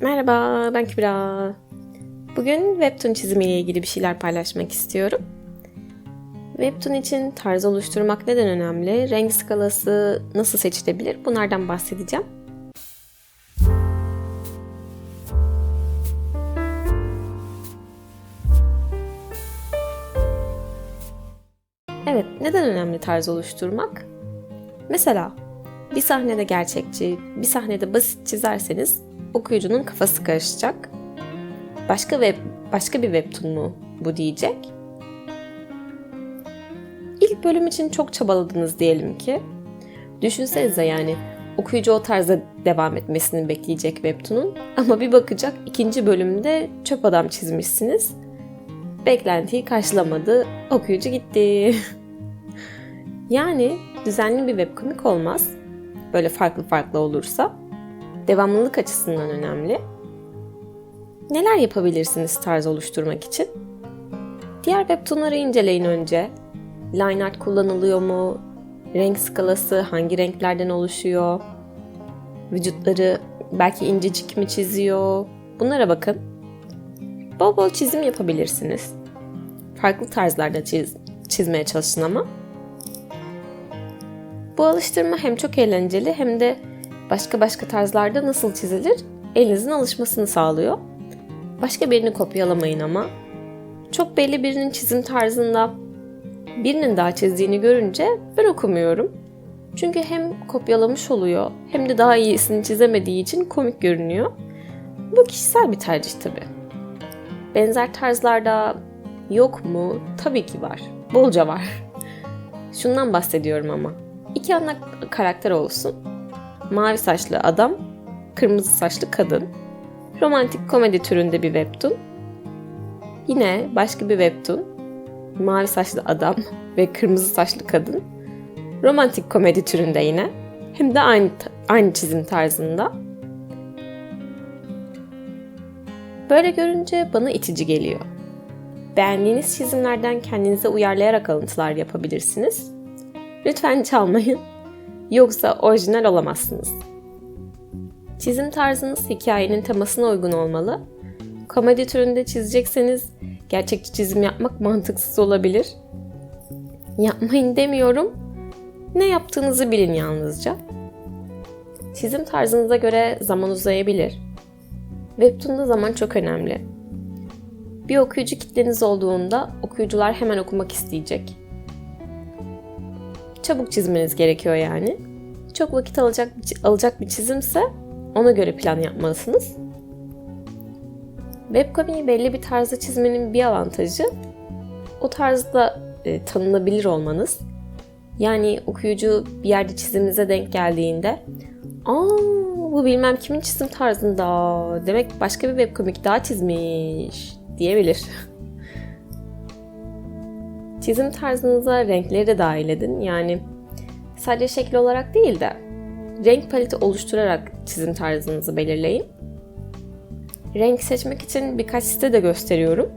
Merhaba, ben Kübra. Bugün Webtoon çizimiyle ilgili bir şeyler paylaşmak istiyorum. Webtoon için tarz oluşturmak neden önemli? Renk skalası nasıl seçilebilir? Bunlardan bahsedeceğim. Evet, neden önemli tarz oluşturmak? Mesela bir sahnede gerçekçi, bir sahnede basit çizerseniz okuyucunun kafası karışacak. Başka web başka bir webtoon mu bu diyecek. İlk bölüm için çok çabaladınız diyelim ki. Düşünsenize yani okuyucu o tarzda devam etmesini bekleyecek webtoon'un ama bir bakacak ikinci bölümde çöp adam çizmişsiniz. Beklentiyi karşılamadı, okuyucu gitti. yani düzenli bir webkomik olmaz. Böyle farklı farklı olursa devamlılık açısından önemli. Neler yapabilirsiniz tarz oluşturmak için? Diğer webtoonları inceleyin önce. Line art kullanılıyor mu? Renk skalası hangi renklerden oluşuyor? Vücutları belki incecik mi çiziyor? Bunlara bakın. Bol bol çizim yapabilirsiniz. Farklı tarzlarda çiz, çizmeye çalışın ama. Bu alıştırma hem çok eğlenceli hem de başka başka tarzlarda nasıl çizilir elinizin alışmasını sağlıyor. Başka birini kopyalamayın ama. Çok belli birinin çizim tarzında birinin daha çizdiğini görünce ben okumuyorum. Çünkü hem kopyalamış oluyor hem de daha iyisini çizemediği için komik görünüyor. Bu kişisel bir tercih tabi. Benzer tarzlarda yok mu? Tabii ki var. Bolca var. Şundan bahsediyorum ama. İki ana karakter olsun mavi saçlı adam, kırmızı saçlı kadın. Romantik komedi türünde bir webtoon. Yine başka bir webtoon. Mavi saçlı adam ve kırmızı saçlı kadın. Romantik komedi türünde yine. Hem de aynı aynı çizim tarzında. Böyle görünce bana itici geliyor. Beğendiğiniz çizimlerden kendinize uyarlayarak alıntılar yapabilirsiniz. Lütfen çalmayın. Yoksa orijinal olamazsınız. Çizim tarzınız hikayenin temasına uygun olmalı. Komedi türünde çizecekseniz gerçekçi çizim yapmak mantıksız olabilir. Yapmayın demiyorum. Ne yaptığınızı bilin yalnızca. Çizim tarzınıza göre zaman uzayabilir. Webtoon'da zaman çok önemli. Bir okuyucu kitleniz olduğunda okuyucular hemen okumak isteyecek Çabuk çizmeniz gerekiyor yani. Çok vakit alacak alacak bir çizimse ona göre plan yapmalısınız. Webcomi'yi belli bir tarzda çizmenin bir avantajı o tarzda e, tanınabilir olmanız. Yani okuyucu bir yerde çiziminize denk geldiğinde ''Aa bu bilmem kimin çizim tarzında demek başka bir webkomik daha çizmiş'' diyebilir. Çizim tarzınıza renkleri de dahil edin. Yani sadece şekil olarak değil de renk paleti oluşturarak çizim tarzınızı belirleyin. Renk seçmek için birkaç site de gösteriyorum.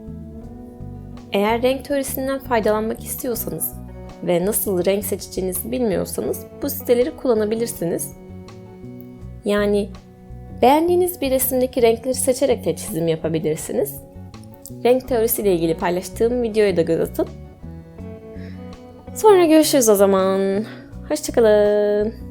Eğer renk teorisinden faydalanmak istiyorsanız ve nasıl renk seçeceğinizi bilmiyorsanız bu siteleri kullanabilirsiniz. Yani beğendiğiniz bir resimdeki renkleri seçerek de çizim yapabilirsiniz. Renk teorisiyle ilgili paylaştığım videoya da göz atın. Sonra görüşürüz o zaman. Hoşçakalın.